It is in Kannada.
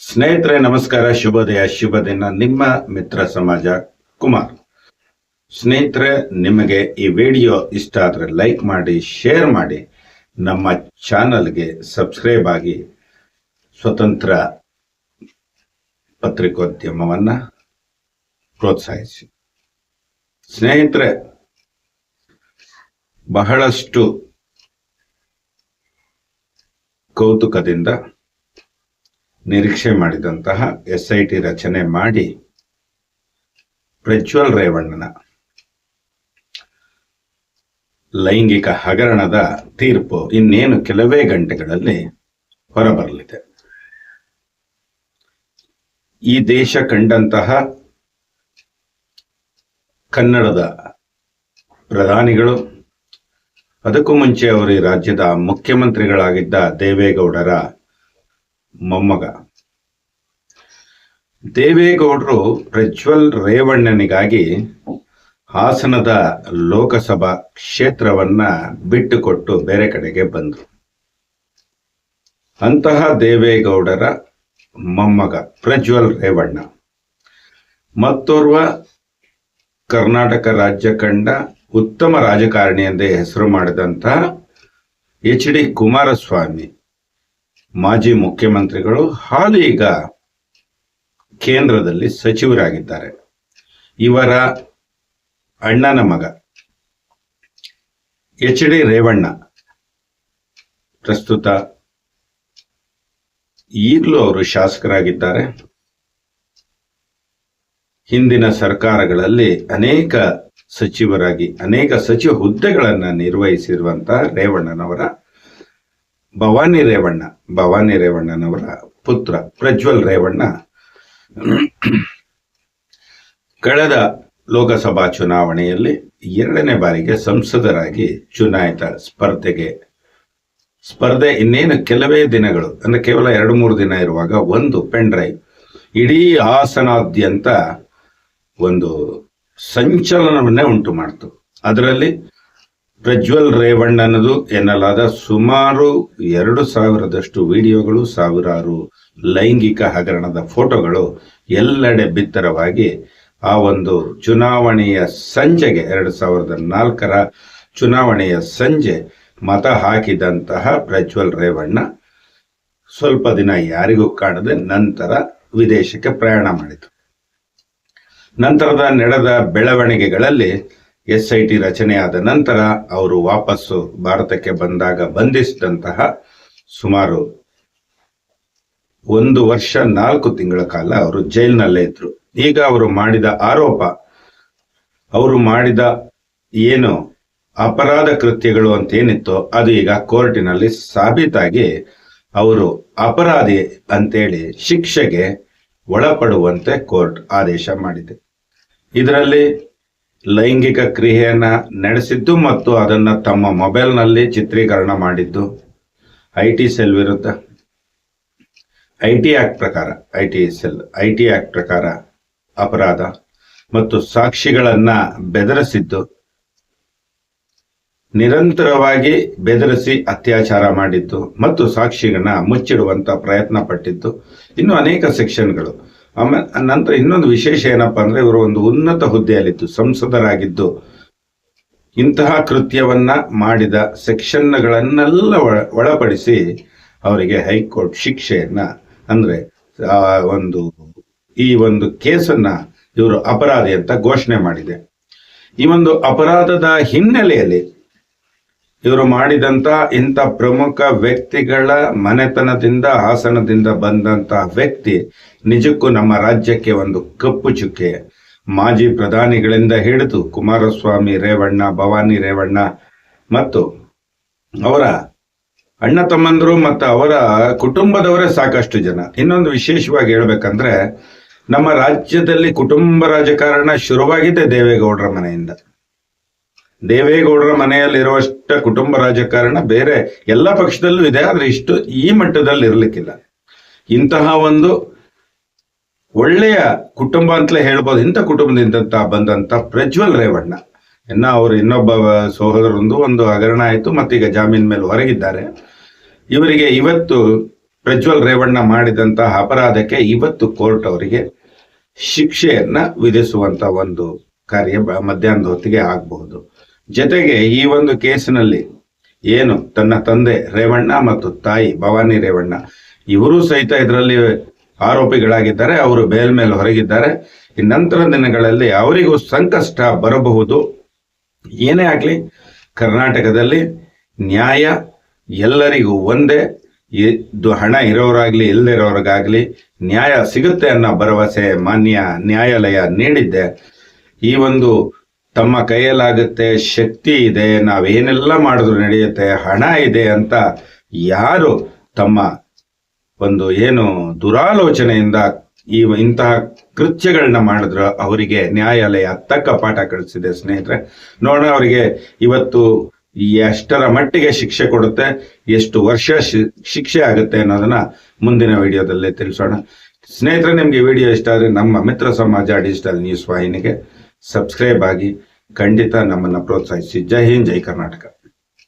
ಸ್ನೇಹಿತರೆ, ನಮಸ್ಕಾರ. ಶುಭೋದಯ. ಶುಭ ದಿನ ನಿಮ್ಮ ಮಿತ್ರ ಸಮಾಜ ಕುಮಾರ್. ಸ್ನೇಹಿತರೆ, ನಿಮಗೆ ಈ ವಿಡಿಯೋ ಇಷ್ಟ ಆದರೆ ಲೈಕ್ ಮಾಡಿ, ಶೇರ್ ಮಾಡಿ. ನಮ್ಮ ಚಾನಲ್ಗೆ ಸಬ್ಸ್ಕ್ರೈಬ್ ಆಗಿ ಸ್ವತಂತ್ರ ಪತ್ರಿಕೋದ್ಯಮವನ್ನ ಪ್ರೋತ್ಸಾಹಿಸಿ. ಸ್ನೇಹಿತರೆ, ಬಹಳಷ್ಟು ಕೌತುಕದಿಂದ ನಿರೀಕ್ಷೆ ಮಾಡಿದಂತಹ ಎಸ್ ಐ ಟಿ ರಚನೆ ಮಾಡಿ ಪ್ರಜ್ವಲ್ ರೇವಣ್ಣನ ಲೈಂಗಿಕ ಹಗರಣದ ತೀರ್ಪು ಇನ್ನೇನು ಕೆಲವೇ ಗಂಟೆಗಳಲ್ಲಿ ಹೊರಬರಲಿದೆ. ಈ ದೇಶ ಕಂಡಂತಹ ಕನ್ನಡದ ಪ್ರಧಾನಿಗಳು, ಅದಕ್ಕೂ ಮುಂಚೆ ಅವರು ಈ ರಾಜ್ಯದ ಮುಖ್ಯಮಂತ್ರಿಗಳಾಗಿದ್ದ ದೇವೇಗೌಡರ ಮೊಮ್ಮಗ. ದೇವೇಗೌಡರು ಪ್ರಜ್ವಲ್ ರೇವಣ್ಣನಿಗಾಗಿ ಹಾಸನದ ಲೋಕಸಭಾ ಕ್ಷೇತ್ರವನ್ನ ಬಿಟ್ಟುಕೊಟ್ಟು ಬೇರೆ ಕಡೆಗೆ ಬಂದರು. ಅಂತಹ ದೇವೇಗೌಡರ ಮೊಮ್ಮಗ ಪ್ರಜ್ವಲ್ ರೇವಣ್ಣ. ಮತ್ತೋರ್ವ ಕರ್ನಾಟಕ ರಾಜ್ಯ ಕಂಡ ಉತ್ತಮ ರಾಜಕಾರಣಿ ಎಂದೇ ಹೆಸರು ಮಾಡಿದಂತಹ ಎಚ್ ಡಿ ಕುಮಾರಸ್ವಾಮಿ. ಮಾಜಿ ಮುಖ್ಯಮಂತ್ರಿಗಳು ಹಾಗೂ ಈಗ ಕೇಂದ್ರದಲ್ಲಿ ಸಚಿವರಾಗಿದ್ದಾರೆ. ಇವರ ಅಣ್ಣನ ಮಗ ಎಚ್ ಡಿ ರೇವಣ್ಣ ಪ್ರಸ್ತುತ ಈಗಲೂ ಅವರು ಶಾಸಕರಾಗಿದ್ದಾರೆ. ಹಿಂದಿನ ಸರ್ಕಾರಗಳಲ್ಲಿ ಅನೇಕ ಸಚಿವರಾಗಿ, ಅನೇಕ ಸಚಿವ ಹುದ್ದೆಗಳನ್ನು ನಿರ್ವಹಿಸಿರುವಂತಹ ರೇವಣ್ಣನವರ ಭವಾನಿ ರೇವಣ್ಣ, ಭವಾನಿ ರೇವಣ್ಣನವರ ಪುತ್ರ ಪ್ರಜ್ವಲ್ ರೇವಣ್ಣ. ಕಳೆದ ಲೋಕಸಭಾ ಚುನಾವಣೆಯಲ್ಲಿ ಎರಡನೇ ಬಾರಿಗೆ ಸಂಸದರಾಗಿ ಚುನಾಯಿತ ಸ್ಪರ್ಧೆಗೆ ಸ್ಪರ್ಧೆ ಇನ್ನೇನು ಕೆಲವೇ ದಿನಗಳು, ಅಂದರೆ ಕೇವಲ ಎರಡು ಮೂರು ದಿನ ಇರುವಾಗ ಒಂದು ಪೆನ್ ಡ್ರೈವ್ ಇಡೀ ಹಾಸನಾದ್ಯಂತ ಒಂದು ಸಂಚಲನವನ್ನೇ ಉಂಟು ಮಾಡ್ತು. ಅದರಲ್ಲಿ ಪ್ರಜ್ವಲ್ ರೇವಣ್ಣನದು ಎನ್ನಲಾದ ಸುಮಾರು ಎರಡು ಸಾವಿರದಷ್ಟು ವಿಡಿಯೋಗಳು, ಸಾವಿರಾರು ಲೈಂಗಿಕ ಹಗರಣದ ಫೋಟೋಗಳು ಎಲ್ಲೆಡೆ ಬಿತ್ತರವಾಗಿ ಆ ಒಂದು ಚುನಾವಣೆಯ ಸಂಜೆಗೆ, ಎರಡು ಸಾವಿರದ ನಾಲ್ಕರ ಚುನಾವಣೆಯ ಸಂಜೆ ಮತ ಹಾಕಿದಂತಹ ಪ್ರಜ್ವಲ್ ರೇವಣ್ಣ ಸ್ವಲ್ಪ ದಿನ ಯಾರಿಗೂ ಕಾಣದೆ ನಂತರ ವಿದೇಶಕ್ಕೆ ಪ್ರಯಾಣ ಮಾಡಿತು ನಂತರದ ನಡೆದ ಬೆಳವಣಿಗೆಗಳಲ್ಲಿ ಎಸ್ ಐ ಟಿ ರಚನೆಯಾದ ನಂತರ ಅವರು ವಾಪಸ್ಸು ಭಾರತಕ್ಕೆ ಬಂದಾಗ ಬಂಧಿಸಿದಂತಹ ಸುಮಾರು ಒಂದು ವರ್ಷ, ನಾಲ್ಕು ತಿಂಗಳ ಕಾಲ ಅವರು ಜೈಲಿನಲ್ಲೇ ಇದ್ರು. ಈಗ ಅವರು ಮಾಡಿದ ಆರೋಪ, ಅವರು ಮಾಡಿದ ಏನು ಅಪರಾಧ ಕೃತ್ಯಗಳು ಅಂತ ಏನಿತ್ತೋ ಅದು ಈಗ ಕೋರ್ಟಿನಲ್ಲಿ ಸಾಬೀತಾಗಿ ಅವರು ಅಪರಾಧಿ ಅಂತೇಳಿ ಶಿಕ್ಷೆಗೆ ಒಳಪಡುವಂತೆ ಕೋರ್ಟ್ ಆದೇಶ ಮಾಡಿದೆ. ಇದರಲ್ಲಿ ಲೈಂಗಿಕ ಕ್ರಿಯೆಯನ್ನು ನಡೆಸಿದ್ದು ಮತ್ತು ಅದನ್ನ ತಮ್ಮ ಮೊಬೈಲ್ನಲ್ಲಿ ಚಿತ್ರೀಕರಣ ಮಾಡಿದ್ದು. ಐ ಟಿ ಸೆಲ್ ವಿರುದ್ಧ. ಐ ಟಿ ಆ್ಯಕ್ಟ್ ಪ್ರಕಾರ I T cell I T act ಪ್ರಕಾರ ಅಪರಾಧ ಮತ್ತು ಸಾಕ್ಷಿಗಳನ್ನು ಬೆದರಿಸಿದ್ದು. ನಿರಂತರವಾಗಿ ಬೆದರಿಸಿ ಅತ್ಯಾಚಾರ ಮಾಡಿದ್ದು ಮತ್ತು ಸಾಕ್ಷಿಗಳನ್ನ ಮುಚ್ಚಿಡುವಂತ ಪ್ರಯತ್ನ ಪಟ್ಟಿದ್ದು. ಇನ್ನು ಅನೇಕ ಸೆಕ್ಷನ್ಗಳು. ಆಮೇಲೆ ನಂತರ ಇನ್ನೊಂದು ವಿಶೇಷ ಏನಪ್ಪಾ ಅಂದ್ರೆ ಇವರು ಒಂದು ಉನ್ನತ ಹುದ್ದೆಯಲ್ಲಿದ್ದು, ಸಂಸದರಾಗಿದ್ದು. ಇಂತಹ ಕೃತ್ಯವನ್ನ ಮಾಡಿದ ಸೆಕ್ಷನ್ಗಳನ್ನೆಲ್ಲ ಒಳ- ಒಳಪಡಿಸಿ ಅವರಿಗೆ ಹೈಕೋರ್ಟ್ ಶಿಕ್ಷೆಯನ್ನ ಅಂದ್ರೆ ಒಂದು, ಈ ಒಂದು ಕೇಸನ್ನ ಇವರು ಅಪರಾಧಿ ಅಂತ ಘೋಷಣೆ ಮಾಡಿದೆ. ಈ ಒಂದು ಅಪರಾಧದ ಹಿನ್ನೆಲೆಯಲ್ಲಿ ಇವರು ಮಾಡಿದಂತ ಇಂಥ ಪ್ರಮುಖ ವ್ಯಕ್ತಿಗಳ ಮನೆತನದಿಂದ, ಹಾಸನದಿಂದ ಬಂದಂತ ವ್ಯಕ್ತಿ ನಿಜಕ್ಕೂ ನಮ್ಮ ರಾಜ್ಯಕ್ಕೆ ಒಂದು ಕಪ್ಪು ಚುಕ್ಕೆ. ಮಾಜಿ ಪ್ರಧಾನಿಗಳಿಂದ ಹಿಡಿದು ಕುಮಾರಸ್ವಾಮಿ, ರೇವಣ್ಣ, ಭವಾನಿ ರೇವಣ್ಣ ಮತ್ತು ಅವರ ಅಣ್ಣ ತಮ್ಮಂದರು ಮತ್ತು ಅವರ ಕುಟುಂಬದವರೇ ಸಾಕಷ್ಟು ಜನ. ಇನ್ನೊಂದು ವಿಶೇಷವಾಗಿ ಹೇಳ್ಬೇಕಂದ್ರೆ ನಮ್ಮ ರಾಜ್ಯದಲ್ಲಿ ಕುಟುಂಬ ರಾಜಕಾರಣ ಶುರುವಾಗಿದೆ ದೇವೇಗೌಡರ ಮನೆಯಿಂದ. ದೇವೇಗೌಡರ ಮನೆಯಲ್ಲಿರುವಷ್ಟ ಕುಟುಂಬ ರಾಜಕಾರಣ ಬೇರೆ ಎಲ್ಲ ಪಕ್ಷದಲ್ಲೂ ಇದೆ, ಆದ್ರೆ ಇಷ್ಟು ಈ ಮಟ್ಟದಲ್ಲಿ ಇರ್ಲಿಕ್ಕಿಲ್ಲ. ಇಂತಹ ಒಂದು ಒಳ್ಳೆಯ ಕುಟುಂಬ ಅಂತಲೇ ಹೇಳ್ಬೋದು. ಇಂಥ ಕುಟುಂಬದಿಂದ ಬಂದಂತ ಪ್ರಜ್ವಲ್ ರೇವಣ್ಣ. ಇನ್ನ ಅವರು ಇನ್ನೊಬ್ಬ ಸಹೋದರೊಂದು ಒಂದು ಹಗರಣ ಆಯಿತು, ಮತ್ತೀಗ ಜಾಮೀನ್ ಮೇಲೆ ಹೊರಗಿದ್ದಾರೆ. ಇವರಿಗೆ ಇವತ್ತು ಪ್ರಜ್ವಲ್ ರೇವಣ್ಣ ಮಾಡಿದಂತಹ ಅಪರಾಧಕ್ಕೆ ಇವತ್ತು ಕೋರ್ಟ್ ಅವರಿಗೆ ಶಿಕ್ಷೆಯನ್ನ ವಿಧಿಸುವಂತ ಒಂದು ಕಾರ್ಯ ಮಧ್ಯಾಹ್ನದ ಹೊತ್ತಿಗೆ ಆಗಬಹುದು. ಜೊತೆಗೆ ಈ ಒಂದು ಕೇಸಿನಲ್ಲಿ ಏನು? ತನ್ನ ತಂದೆ ರೇವಣ್ಣ ಮತ್ತು ತಾಯಿ ಭವಾನಿ ರೇವಣ್ಣ. ಇವರು ಸಹಿತ ಇದರಲ್ಲಿ ಆರೋಪಿಗಳಾಗಿದ್ದಾರೆ. ಅವರು ಬೇಲ್ ಮೇಲೆ ಹೊರಗಿದ್ದಾರೆ. ನಂತರ ದಿನಗಳಲ್ಲಿ ಅವರಿಗೂ ಸಂಕಷ್ಟ ಬರಬಹುದು. ಏನೇ ಆಗಲಿ, ಕರ್ನಾಟಕದಲ್ಲಿ ನ್ಯಾಯ ಎಲ್ಲರಿಗೂ ಒಂದೇ. ಇದು ಹಣ ಇರೋರಾಗ್ಲಿ ಇಲ್ಲದಿರೋರಿಗಾಗ್ಲಿ ನ್ಯಾಯ ಸಿಗುತ್ತೆ ಅನ್ನೋ ಭರವಸೆ ಮಾನ್ಯ ನ್ಯಾಯಾಲಯ ನೀಡಿದ್ದೆ. ಈ ಒಂದು ತಮ್ಮ ಕೈಯಲ್ಲಾಗುತ್ತೆ ಶಕ್ತಿ ಇದೆ, ನಾವೇನೆಲ್ಲ ಮಾಡಿದ್ರು ನಡೆಯುತ್ತೆ, ಹಣ ಇದೆ ಅಂತ ಯಾರು ತಮ್ಮ ಒಂದು ಏನು ದುರಾಲೋಚನೆಯಿಂದ ಈ ಇಂತಹ ಕೃತ್ಯಗಳನ್ನ ಮಾಡಿದ್ರು, ಅವರಿಗೆ ನ್ಯಾಯಾಲಯ ತಕ್ಕ ಪಾಠ ಕಳಿಸಿದೆ ಸ್ನೇಹಿತರೆ. ನೋಡೋಣ, ಅವರಿಗೆ ಇವತ್ತು ಎಷ್ಟರ ಮಟ್ಟಿಗೆ ಶಿಕ್ಷೆ ಕೊಡುತ್ತೆ, ಎಷ್ಟು ವರ್ಷ ಶಿಕ್ಷೆ ಆಗುತ್ತೆ ಅನ್ನೋದನ್ನ ಮುಂದಿನ ವಿಡಿಯೋದಲ್ಲಿ ತಿಳಿಸೋಣ. ಸ್ನೇಹಿತರೆ, ನಿಮ್ಗೆ ವಿಡಿಯೋ ಇಷ್ಟ ಆದರೆ ನಮ್ಮ ಮಿತ್ರ ಸಮಾಜ ಡಿಜಿಟಲ್ ನ್ಯೂಸ್ ವಾಹಿನಿಗೆ ಸಬ್ಸ್ಕ್ರೈಬ್ ಆಗಿ ಖಂಡಿತ ನಮ್ಮನ್ನ ಪ್ರೋತ್ಸಾಹಿಸಿ. ಜೈ ಹಿಂದ್ ಜೈ ಕರ್ನಾಟಕ.